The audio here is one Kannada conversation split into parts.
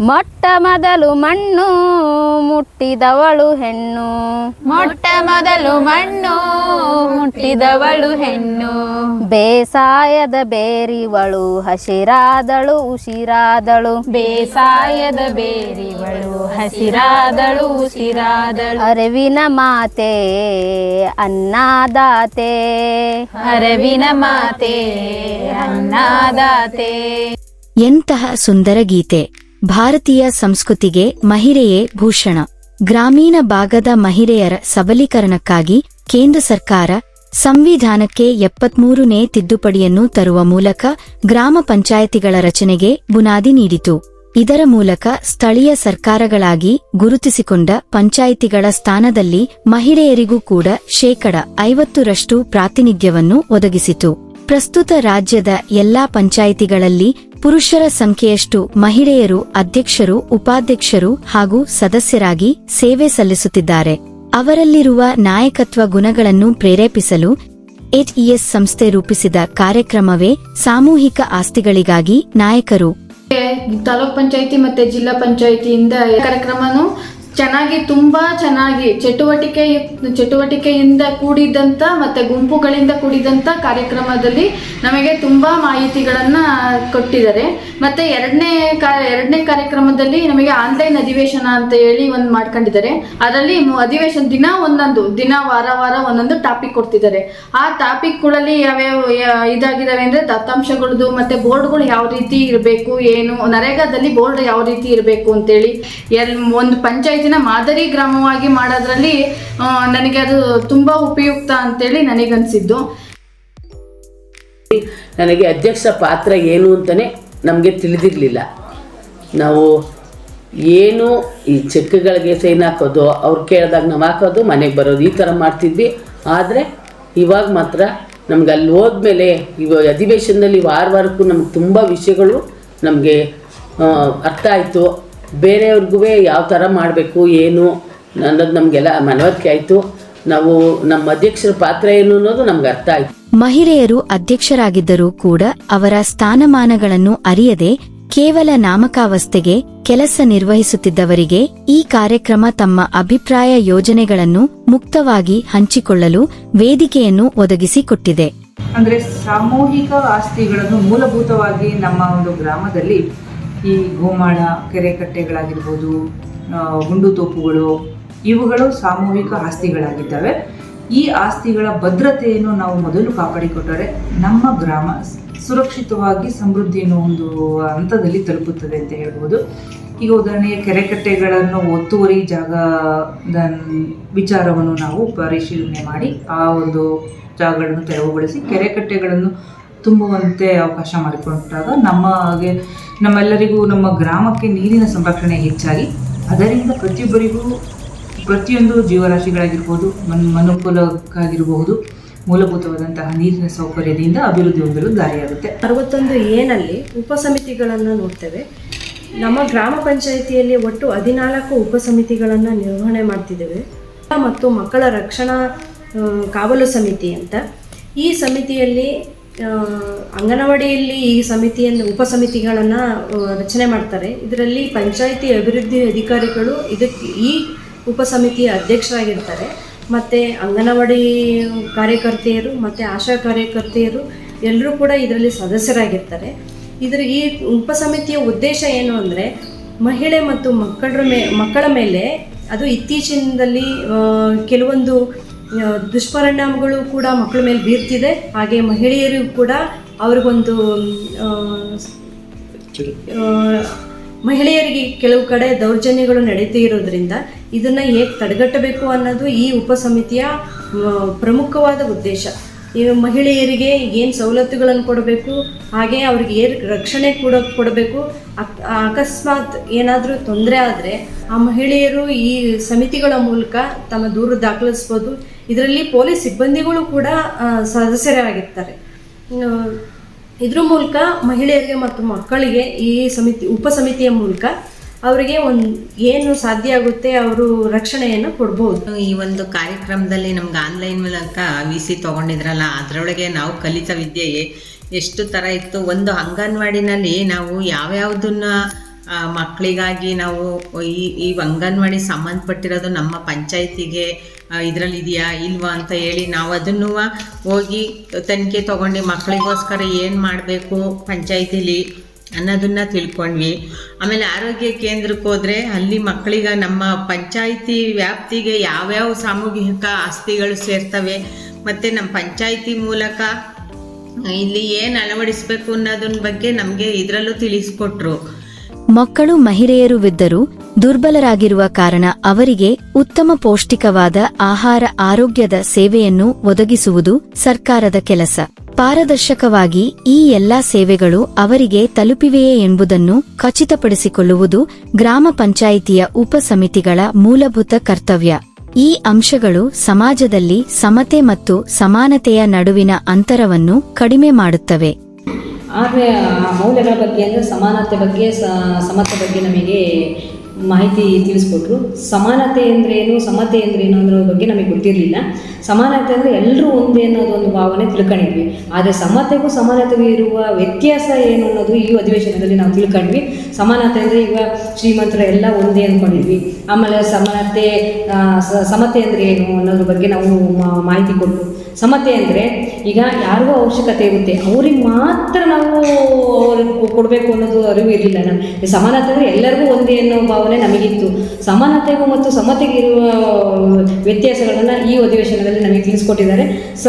ಮೊಟ್ಟ ಮೊದಲು ಮಣ್ಣು ಮುಟ್ಟಿದವಳು ಹೆಣ್ಣು. ಮೊಟ್ಟ ಮೊದಲು ಮಣ್ಣು ಮುಟ್ಟಿದವಳು ಹೆಣ್ಣು. ಬೇಸಾಯದ ಬೇರಿವಳು ಹಸಿರಾದಳು ಉಸಿರಾದಳು. ಬೇಸಾಯದ ಬೇರಿವಳು ಹಸಿರಾದಳು ಉಸಿರಾದಳು. ಅರವಿನ ಮಾತೆ ಅನ್ನದಾತೆ. ಅರವಿನ ಮಾತೆ ಅನ್ನದಾತೆ. ಎಂತಹ ಸುಂದರ ಗೀತೆ. ಭಾರತೀಯ ಸಂಸ್ಕೃತಿಗೆ ಮಹಿಳೆಯೇ ಭೂಷಣ. ಗ್ರಾಮೀಣ ಭಾಗದ ಮಹಿಳೆಯರ ಸಬಲೀಕರಣಕ್ಕಾಗಿ ಕೇಂದ್ರ ಸರ್ಕಾರ ಸಂವಿಧಾನಕ್ಕೆ ಎಪ್ಪತ್ಮೂರನೇ ತಿದ್ದುಪಡಿಯನ್ನು ತರುವ ಮೂಲಕ ಗ್ರಾಮ ಪಂಚಾಯಿತಿಗಳ ರಚನೆಗೆ ಬುನಾದಿ ನೀಡಿತು. ಇದರ ಮೂಲಕ ಸ್ಥಳೀಯ ಸರ್ಕಾರಗಳಾಗಿ ಗುರುತಿಸಿಕೊಂಡ ಪಂಚಾಯಿತಿಗಳ ಸ್ಥಾನದಲ್ಲಿ ಮಹಿಳೆಯರಿಗೂ ಕೂಡ ಶೇಕಡ ಐವತ್ತರಷ್ಟು ಪ್ರಾತಿನಿಧ್ಯವನ್ನು ಒದಗಿಸಿತು. ಪ್ರಸ್ತುತ ರಾಜ್ಯದ ಎಲ್ಲಾ ಪಂಚಾಯಿತಿಗಳಲ್ಲಿ ಪುರುಷರ ಸಂಖ್ಯೆಯಷ್ಟು ಮಹಿಳೆಯರು, ಅಧ್ಯಕ್ಷರು, ಉಪಾಧ್ಯಕ್ಷರು ಹಾಗೂ ಸದಸ್ಯರಾಗಿ ಸೇವೆ ಸಲ್ಲಿಸುತ್ತಿದ್ದಾರೆ. ಅವರಲ್ಲಿರುವ ನಾಯಕತ್ವ ಗುಣಗಳನ್ನು ಪ್ರೇರೇಪಿಸಲು ಎಚ್ಇಎಸ್ ಸಂಸ್ಥೆ ರೂಪಿಸಿದ ಕಾರ್ಯಕ್ರಮವೇ ಸಾಮೂಹಿಕ ಆಸ್ತಿಗಳಿಗಾಗಿ ನಾಯಕರು. ತಾಲೂಕ್ ಪಂಚಾಯಿತಿ ಮತ್ತೆ ಜಿಲ್ಲಾ ಪಂಚಾಯಿತಿಯಿಂದ ಕಾರ್ಯಕ್ರಮನು ಚೆನ್ನಾಗಿ, ತುಂಬಾ ಚೆನ್ನಾಗಿ ಚಟುವಟಿಕೆ, ಚಟುವಟಿಕೆಯಿಂದ ಕೂಡಿದಂತ ಮತ್ತೆ ಗುಂಪುಗಳಿಂದ ಕೂಡಿದಂತ ಕಾರ್ಯಕ್ರಮದಲ್ಲಿ ನಮಗೆ ತುಂಬಾ ಮಾಹಿತಿಗಳನ್ನ ಕೊಟ್ಟಿದ್ದಾರೆ. ಮತ್ತೆ ಎರಡನೇ ಎರಡನೇ ಕಾರ್ಯಕ್ರಮದಲ್ಲಿ ನಮಗೆ ಆನ್ಲೈನ್ ಅಧಿವೇಶನ ಅಂತ ಹೇಳಿ ಒಂದು ಮಾಡ್ಕೊಂಡಿದ್ದಾರೆ. ಅದರಲ್ಲಿ ಅಧಿವೇಶನ ದಿನ ಒಂದೊಂದು, ದಿನ ವಾರ ವಾರ ಒಂದೊಂದು ಟಾಪಿಕ್ ಕೊಡ್ತಿದ್ದಾರೆ. ಆ ಟಾಪಿಕ್ಗಳಲ್ಲಿ ಯಾವ್ಯಾವ ಇದಾಗಿದಾವೆ ಅಂದ್ರೆ ದತ್ತಾಂಶಗಳದ್ದು ಮತ್ತೆ ಬೋರ್ಡ್ಗಳು ಯಾವ ರೀತಿ ಇರಬೇಕು, ಏನು, ನರೇಗಾದಲ್ಲಿ ಬೋರ್ಡ್ ಯಾವ ರೀತಿ ಇರಬೇಕು ಅಂತೇಳಿ, ಎಲ್, ಒಂದು ಪಂಚಾಯತಿನ ಮಾದರಿ ಗ್ರಾಮವಾಗಿ ಮಾಡೋದ್ರಲ್ಲಿ ನನಗೆ ಅದು ತುಂಬಾ ಉಪಯುಕ್ತ ಅಂತೇಳಿ ನನಗನ್ಸಿದ್ದು. ನನಗೆ ಅಧ್ಯಕ್ಷ ಪಾತ್ರ ಏನು ಅಂತಲೇ ನಮಗೆ ತಿಳಿದಿರಲಿಲ್ಲ. ನಾವು ಏನು ಈ ಚೆಕ್ಗಳಿಗೆ ಸೈನ್ ಹಾಕೋದು, ಅವ್ರು ಕೇಳಿದಾಗ ನಾವು ಹಾಕೋದು, ಮನೆಗೆ ಬರೋದು, ಈ ಥರ ಮಾಡ್ತಿದ್ವಿ. ಆದರೆ ಇವಾಗ ಮಾತ್ರ ನಮ್ಗೆ ಅಲ್ಲಿ ಹೋದ್ಮೇಲೆ ಇವಾಗ ಅಧಿವೇಶನದಲ್ಲಿ ವಾರ ವಾರಕ್ಕೂ ನಮ್ಗೆ ತುಂಬ ವಿಷಯಗಳು ನಮಗೆ ಅರ್ಥ ಆಯಿತು. ಬೇರೆಯವ್ರಿಗೂ ಯಾವ ಥರ ಮಾಡಬೇಕು ಏನು ಅನ್ನೋದು ನಮಗೆಲ್ಲ ಮನವರಿಕೆ ಆಯಿತು. ನಾವು ನಮ್ಮ ಅಧ್ಯಕ್ಷರ ಪಾತ್ರ ಏನು ಅನ್ನೋದು ನಮ್ಗೆ ಅರ್ಥ ಆಯಿತು. ಮಹಿಳೆಯರು ಅಧ್ಯಕ್ಷರಾಗಿದ್ದರೂ ಕೂಡ ಅವರ ಸ್ಥಾನಮಾನಗಳನ್ನು ಅರಿಯದೆ ಕೇವಲ ನಾಮಕಾವಸ್ಥೆಗೆ ಕೆಲಸ ನಿರ್ವಹಿಸುತ್ತಿದ್ದವರಿಗೆ ಈ ಕಾರ್ಯಕ್ರಮ ತಮ್ಮ ಅಭಿಪ್ರಾಯ ಯೋಜನೆಗಳನ್ನು ಮುಕ್ತವಾಗಿ ಹಂಚಿಕೊಳ್ಳಲು ವೇದಿಕೆಯನ್ನು ಒದಗಿಸಿಕೊಟ್ಟಿದೆ ಅಂದ್ರೆ ಸಾಮೂಹಿಕ ಆಸ್ತಿಗಳನ್ನು ಮೂಲಭೂತವಾಗಿ ನಮ್ಮ ಒಂದು ಗ್ರಾಮದಲ್ಲಿ ಈ ಗೋಮಾಳ ಕೆರೆ ಕಟ್ಟೆಗಳಾಗಿರ್ಬೋದು ಆ, ಗುಂಡು ತೋಪುಗಳು ಇವುಗಳು ಸಾಮೂಹಿಕ ಆಸ್ತಿಗಳಾಗಿದ್ದಾವೆ. ಈ ಆಸ್ತಿಗಳ ಭದ್ರತೆಯನ್ನು ನಾವು ಮೊದಲು ಕಾಪಾಡಿಕೊಟ್ಟರೆ ನಮ್ಮ ಗ್ರಾಮ ಸುರಕ್ಷಿತವಾಗಿ ಸಮೃದ್ಧಿಯನ್ನು ಒಂದು ಹಂತದಲ್ಲಿ ತಲುಪುತ್ತದೆ ಅಂತ ಹೇಳ್ಬೋದು. ಈಗ ಉದಾಹರಣೆಗೆ ಕೆರೆಕಟ್ಟೆಗಳನ್ನು ಒತ್ತುವರಿ ಜಾಗದ ವಿಚಾರವನ್ನು ನಾವು ಪರಿಶೀಲನೆ ಮಾಡಿ ಆ ಒಂದು ಜಾಗಗಳನ್ನು ತೆರವುಗೊಳಿಸಿ ಕೆರೆ ಕಟ್ಟೆಗಳನ್ನು ತುಂಬುವಂತೆ ಅವಕಾಶ ಮಾಡಿಕೊಂಡಾಗ ನಮಗೆ, ನಮ್ಮೆಲ್ಲರಿಗೂ ನಮ್ಮ ಗ್ರಾಮಕ್ಕೆ ನೀರಿನ ಸಂರಕ್ಷಣೆ ಹೆಚ್ಚಾಗಿ. ಅದರಿಂದ ಪ್ರತಿಯೊಬ್ಬರಿಗೂ, ಪ್ರತಿಯೊಂದು ಜೀವರಾಶಿಗಳಾಗಿರ್ಬೋದು, ಮನ್, ಮನುಕೂಲಕ್ಕಾಗಿರಬಹುದು, ಮೂಲಭೂತವಾದಂತಹ ನೀರಿನ ಸೌಕರ್ಯದಿಂದ ಅಭಿವೃದ್ಧಿ ಹೊಂದಲು ದಾರಿಯಾಗುತ್ತೆ. ಅರವತ್ತೊಂದು ಏನಲ್ಲಿ ಉಪಸಮಿತಿಗಳನ್ನು ನೋಡ್ತೇವೆ. ನಮ್ಮ ಗ್ರಾಮ ಪಂಚಾಯಿತಿಯಲ್ಲಿ ಒಟ್ಟು ಹದಿನಾಲ್ಕು ಉಪಸಮಿತಿಗಳನ್ನು ನಿರ್ವಹಣೆ ಮಾಡ್ತಿದ್ದೇವೆ. ಮತ್ತು ಮಕ್ಕಳ ರಕ್ಷಣಾ ಕಾವಲು ಸಮಿತಿ ಅಂತ. ಈ ಸಮಿತಿಯಲ್ಲಿ ಅಂಗನವಾಡಿಯಲ್ಲಿ ಈ ಸಮಿತಿಯನ್ನು, ಉಪಸಮಿತಿಗಳನ್ನು ರಚನೆ ಮಾಡ್ತಾರೆ. ಇದರಲ್ಲಿ ಪಂಚಾಯಿತಿ ಅಭಿವೃದ್ಧಿ ಅಧಿಕಾರಿಗಳು ಇದಕ್ಕೆ ಈ ಉಪಸಮಿತಿಯ ಅಧ್ಯಕ್ಷರಾಗಿರ್ತಾರೆ. ಮತ್ತು ಅಂಗನವಾಡಿ ಕಾರ್ಯಕರ್ತೆಯರು, ಮತ್ತು ಆಶಾ ಕಾರ್ಯಕರ್ತೆಯರು ಎಲ್ಲರೂ ಕೂಡ ಇದರಲ್ಲಿ ಸದಸ್ಯರಾಗಿರ್ತಾರೆ. ಇದರ ಈ ಉಪಸಮಿತಿಯ ಉದ್ದೇಶ ಏನು ಅಂದರೆ, ಮಹಿಳೆ ಮತ್ತು ಮಕ್ಕಳ ಮೇ, ಮಕ್ಕಳ ಮೇಲೆ ಅದು ಇತ್ತೀಚಿನದಲ್ಲಿ ಕೆಲವೊಂದು ದುಷ್ಪರಿಣಾಮಗಳು ಕೂಡ ಮಕ್ಕಳ ಮೇಲೆ ಬೀರ್ತಿದೆ. ಹಾಗೆ ಮಹಿಳೆಯರಿಗೂ ಕೂಡ ಅವ್ರಿಗೊಂದು ಮಹಿಳೆಯರಿಗೆ ಕೆಲವು ಕಡೆ ದೌರ್ಜನ್ಯಗಳು ನಡೀತಾ ಇರೋದ್ರಿಂದ ಇದನ್ನು ಹೇಗೆ ತಡೆಗಟ್ಟಬೇಕು ಅನ್ನೋದು ಈ ಉಪಸಮಿತಿಯ ಪ್ರಮುಖವಾದ ಉದ್ದೇಶ. ಈ ಮಹಿಳೆಯರಿಗೆ ಏನು ಸವಲತ್ತುಗಳನ್ನು ಕೊಡಬೇಕು, ಹಾಗೆ ಅವ್ರಿಗೆ ಏನು ರಕ್ಷಣೆ ಕೂಡ ಕೊಡಬೇಕು. ಅಕ್- ಅಕಸ್ಮಾತ್ ಏನಾದರೂ ತೊಂದರೆ ಆದರೆ ಆ ಮಹಿಳೆಯರು ಈ ಸಮಿತಿಗಳ ಮೂಲಕ ತಮ್ಮ ದೂರು ದಾಖಲಿಸ್ಬೋದು. ಇದರಲ್ಲಿ ಪೊಲೀಸ್ ಸಿಬ್ಬಂದಿಗಳು ಕೂಡ ಸದಸ್ಯರೇ ಸದಸ್ಯರಾಗಿರ್ತಾರೆ. ಇದ್ರ ಮೂಲಕ ಮಹಿಳೆಯರಿಗೆ ಮತ್ತು ಮಕ್ಕಳಿಗೆ ಈ ಸಮಿತಿ, ಉಪ ಸಮಿತಿಯ ಮೂಲಕ ಅವರಿಗೆ ಒಂದು ಏನು ಸಾಧ್ಯ ಆಗುತ್ತೆ ಅವರು ರಕ್ಷಣೆಯನ್ನು ಕೊಡ್ಬೋದು. ಈ ಒಂದು ಕಾರ್ಯಕ್ರಮದಲ್ಲಿ ನಮ್ಗೆ ಆನ್ಲೈನ್ ಮೂಲಕ ವಿ ಸಿ ತೊಗೊಂಡಿದ್ರಲ್ಲ, ಅದರೊಳಗೆ ನಾವು ಕಲಿತ ವಿದ್ಯೆ ಎಷ್ಟು ಥರ ಇತ್ತು. ಒಂದು ಅಂಗನವಾಡಿನಲ್ಲಿ ನಾವು ಯಾವ್ಯಾವುದನ್ನ ಮಕ್ಕಳಿಗಾಗಿ ನಾವು ಈ ಈ ಅಂಗನವಾಡಿ ಸಂಬಂಧಪಟ್ಟಿರೋದು ನಮ್ಮ ಪಂಚಾಯತಿಗೆ ಇದರಲ್ಲಿ ಇದೆಯಾ ಇಲ್ವಾ ಅಂತ ಹೇಳಿ ನಾವು ಅದನ್ನು ಹೋಗಿ ತನಿಖೆ ತೊಗೊಂಡು ಮಕ್ಕಳಿಗೋಸ್ಕರ ಏನು ಮಾಡಬೇಕು ಪಂಚಾಯತಿಲಿ ಅನ್ನೋದನ್ನ ತಿಳ್ಕೊಂಡ್ವಿ. ಆಮೇಲೆ ಆರೋಗ್ಯ ಕೇಂದ್ರಕ್ಕೆ ಹೋದರೆ ಅಲ್ಲಿ ಮಕ್ಕಳಿಗೆ ನಮ್ಮ ಪಂಚಾಯಿತಿ ವ್ಯಾಪ್ತಿಗೆ ಯಾವ್ಯಾವ ಸಾಮೂಹಿಕ ಆಸ್ತಿಗಳು ಸೇರ್ತವೆ, ಮತ್ತು ನಮ್ಮ ಪಂಚಾಯಿತಿ ಮೂಲಕ ಇಲ್ಲಿ ಏನು ಅಳವಡಿಸ್ಬೇಕು ಅನ್ನೋದನ್ನ ಬಗ್ಗೆ ನಮಗೆ ಇದರಲ್ಲೂ ತಿಳಿಸ್ಕೊಟ್ರು. ಮಕ್ಕಳು ಮಹಿಳೆಯರು ಮಹಿಳೆಯರುವಿದ್ದರೂ ದುರ್ಬಲರಾಗಿರುವ ಕಾರಣ ಅವರಿಗೆ ಉತ್ತಮ ಪೌಷ್ಟಿಕವಾದ ಆಹಾರ ಆರೋಗ್ಯದ ಸೇವೆಯನ್ನು ಒದಗಿಸುವುದು ಸರ್ಕಾರದ ಕೆಲಸ. ಪಾರದರ್ಶಕವಾಗಿ ಈ ಎಲ್ಲಾ ಸೇವೆಗಳು ಅವರಿಗೆ ತಲುಪಿವೆಯೇ ಎಂಬುದನ್ನು ಖಚಿತಪಡಿಸಿಕೊಳ್ಳುವುದು ಗ್ರಾಮ ಪಂಚಾಯಿತಿಯ ಉಪಸಮಿತಿಗಳ ಮೂಲಭೂತ ಕರ್ತವ್ಯ. ಈ ಅಂಶಗಳು ಸಮಾಜದಲ್ಲಿ ಸಮತೆ ಮತ್ತು ಸಮಾನತೆಯ ನಡುವಿನ ಅಂತರವನ್ನು ಕಡಿಮೆ ಮಾಡುತ್ತವೆ. ಆದರೆ ಮೌಲ್ಯಗಳ ಬಗ್ಗೆ ಅಂದರೆ ಸಮಾನತೆ ಬಗ್ಗೆ ಸಮತೆ ಬಗ್ಗೆ ನಮಗೆ ಮಾಹಿತಿ ತಿಳಿಸ್ಕೊಟ್ರು. ಸಮಾನತೆ ಅಂದ್ರೇನು ಸಮತೆ ಅಂದ್ರೇನು ಅನ್ನೋದ್ರ ಬಗ್ಗೆ ನಮಗೆ ಗೊತ್ತಿರಲಿಲ್ಲ. ಸಮಾನತೆ ಅಂದರೆ ಎಲ್ಲರೂ ಒಂದೇ ಅನ್ನೋದು ಒಂದು ಭಾವನೆ ತಿಳ್ಕೊಂಡಿದ್ವಿ. ಆದರೆ ಸಮತೆಗೂ ಸಮಾನತೆಗೂ ಇರುವ ವ್ಯತ್ಯಾಸ ಏನು ಅನ್ನೋದು ಈ ಅಧಿವೇಶನದಲ್ಲಿ ನಾವು ತಿಳ್ಕೊಂಡ್ವಿ. ಸಮಾನತೆ ಅಂದರೆ ಈಗ ಶ್ರೀಮಂತರ ಎಲ್ಲ ಒಂದೇ ಅಂದ್ಕೊಂಡಿದ್ವಿ ಆಮೇಲೆ ಸಮಾನತೆ ಸಮತೆ ಅಂದರೆ ಏನು ಅನ್ನೋದ್ರ ಬಗ್ಗೆ ನಾವು ಮಾಹಿತಿ ಕೊಟ್ಟರು ಸಮತೆ ಅಂದರೆ ಈಗ ಯಾರಿಗೂ ಅವಶ್ಯಕತೆ ಇರುತ್ತೆ. ಅವ್ರಿಗೆ ಮಾತ್ರ ನಾವು ಅವ್ರಿಗೆ ಕೊಡಬೇಕು ಅನ್ನೋದು ಅರಿವು ಇರಲಿಲ್ಲ ನಾನು ಸಮಾನತೆ ಅಂದರೆ ಎಲ್ಲರಿಗೂ ಒಂದೇ ಅನ್ನೋ ಭಾವನೆ ನಮಗಿತ್ತು. ಸಮಾನತೆಗೂ ಮತ್ತು ಸಮತೆಗಿರುವ ವ್ಯತ್ಯಾಸಗಳನ್ನು ಈ ಅಧಿವೇಶನದಲ್ಲಿ ನಮಗೆ ತಿಳಿಸ್ಕೊಟ್ಟಿದ್ದಾರೆ. ಸ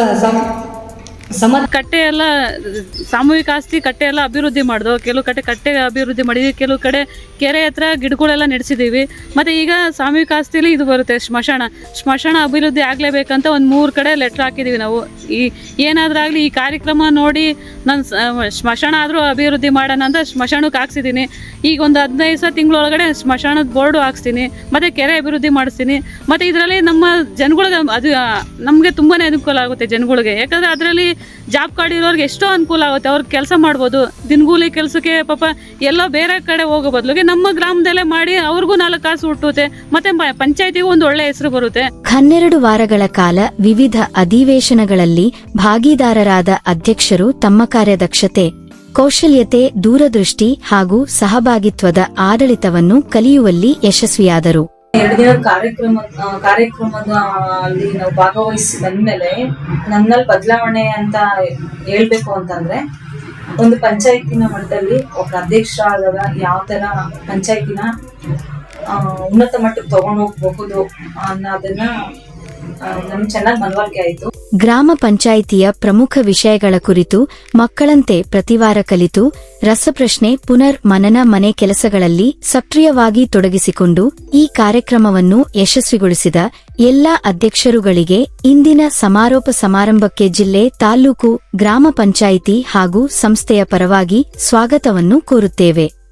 ಸಮ ಕಟ್ಟೆ ಎಲ್ಲ, ಸಾಮೂಹಿಕ ಆಸ್ತಿ ಕಟ್ಟೆ ಎಲ್ಲ ಅಭಿವೃದ್ಧಿ ಮಾಡ್ದು, ಕೆಲವು ಕಡೆ ಕಟ್ಟೆ ಅಭಿವೃದ್ಧಿ ಮಾಡಿದ್ವಿ, ಕೆಲವು ಕಡೆ ಕೆರೆ ಹತ್ರ ಗಿಡಗಳೆಲ್ಲ ನಡೆಸಿದ್ದೀವಿ ಮತ್ತು ಈಗ ಸಾಮೂಹಿಕ ಆಸ್ತಿಲಿ ಇದು ಬರುತ್ತೆ ಸ್ಮಶಾನ ಸ್ಮಶಾನ ಅಭಿವೃದ್ಧಿ ಆಗಲೇಬೇಕಂತ ಒಂದು ಮೂರು ಕಡೆ ಲೆಟ್ರ್ ಹಾಕಿದ್ದೀವಿ ನಾವು. ಈ ಏನಾದರೂ ಆಗಲಿ, ಈ ಕಾರ್ಯಕ್ರಮ ನೋಡಿ ನಾನು ಸ್ಮಶಾನ ಆದರೂ ಅಭಿವೃದ್ಧಿ ಮಾಡೋಣ ಅಂತ ಸ್ಮಶಾನಕ್ಕೆ ಹಾಕ್ಸಿದ್ದೀನಿ ಈಗ ಒಂದು ಹದಿನೈದು ಸಾವಿರ ತಿಂಗಳೊಳಗಡೆ ಸ್ಮಶಾನದ ಬೋರ್ಡು ಹಾಕ್ಸ್ತೀನಿ, ಮತ್ತು ಕೆರೆ ಅಭಿವೃದ್ಧಿ ಮಾಡಿಸ್ತೀನಿ. ಮತ್ತು ಇದರಲ್ಲಿ ನಮ್ಮ ಜನಗಳಿಗೆ ಅದು ನಮಗೆ ತುಂಬಾ ಅನುಕೂಲ ಆಗುತ್ತೆ ಜನಗಳಿಗೆ. ಯಾಕಂದರೆ ಅದರಲ್ಲಿ ಜಾಬ್ ಕಾರ್ಡ್ ಇರೋರ್ಗೆ ಎಷ್ಟೋ ಅನುಕೂಲ ಆಗುತ್ತೆ. ಅವ್ರಿಗೆ ಕೆಲಸ ಮಾಡ್ಬೋದು. ದಿನಗೂಲಿ ಕೆಲಸಕ್ಕೆ ಪಾಪ ಎಲ್ಲೋ ಬೇರೆ ಕಡೆ ಹೋಗೋ ಬದಲಿಗೆ ನಮ್ಮ ಗ್ರಾಮದಲ್ಲೇ ಮಾಡಿ ಅವ್ರಿಗೂ ನಾಲ್ಕು ಕಾಸು ಹುಟ್ಟುತ್ತೆ. ಮತ್ತೆ ಪಂಚಾಯತಿಗೂ ಒಂದು ಒಳ್ಳೆ ಹೆಸರು ಬರುತ್ತೆ. ಹನ್ನೆರಡು ವಾರಗಳ ಕಾಲ ವಿವಿಧ ಅಧಿವೇಶನಗಳಲ್ಲಿ ಭಾಗಿದಾರರಾದ ಅಧ್ಯಕ್ಷರು ತಮ್ಮ ಕಾರ್ಯದಕ್ಷತೆ, ಕೌಶಲ್ಯತೆ, ದೂರದೃಷ್ಟಿ ಹಾಗೂ ಸಹಭಾಗಿತ್ವದ ಆಡಳಿತವನ್ನು ಕಲಿಯುವಲ್ಲಿ ಯಶಸ್ವಿಯಾದರು. ಎರಡು ದಿನ ಕಾರ್ಯಕ್ರಮ ಕಾರ್ಯಕ್ರಮದ ಅಲ್ಲಿ ನಾವು ಭಾಗವಹಿಸಿ ಬಂದ್ಮೇಲೆ ನನ್ನಲ್ಲಿ ಬದಲಾವಣೆ ಅಂತ ಹೇಳ್ಬೇಕು ಅಂತಂದ್ರೆ, ಒಂದು ಪಂಚಾಯತಿನ ಮಟ್ಟದಲ್ಲಿ ಒಬ್ಬ ಅಧ್ಯಕ್ಷರಾದಾಗ ಯಾವ ತರ ಪಂಚಾಯತಿನ ಉನ್ನತ ಮಟ್ಟಕ್ಕೆ ತಗೊಂಡು ಹೋಗ್ಬಹುದು ಅನ್ನೋದನ್ನ ಗ್ರಾಮ ಪಂಚಾಯಿತಿಯ ಪ್ರಮುಖ ವಿಷಯಗಳ ಕುರಿತು ಮಕ್ಕಳಂತೆ ಪ್ರತಿವಾರ ಕಲಿತು ರಸಪ್ರಶ್ನೆ ಪುನರ್ ಮನನ ಮನೆ ಕೆಲಸಗಳಲ್ಲಿ ಸಕ್ರಿಯವಾಗಿ ತೊಡಗಿಸಿಕೊಂಡು ಈ ಕಾರ್ಯಕ್ರಮವನ್ನು ಯಶಸ್ವಿಗೊಳಿಸಿದ ಎಲ್ಲಾ ಅಧ್ಯಕ್ಷರುಗಳಿಗೆ ಇಂದಿನ ಸಮಾರೋಪ ಸಮಾರಂಭಕ್ಕೆ ಜಿಲ್ಲೆ ತಾಲ್ಲೂಕು ಗ್ರಾಮ ಪಂಚಾಯಿತಿ ಹಾಗೂ ಸಂಸ್ಥೆಯ ಪರವಾಗಿ ಸ್ವಾಗತವನ್ನು ಕೋರುತ್ತೇವೆ.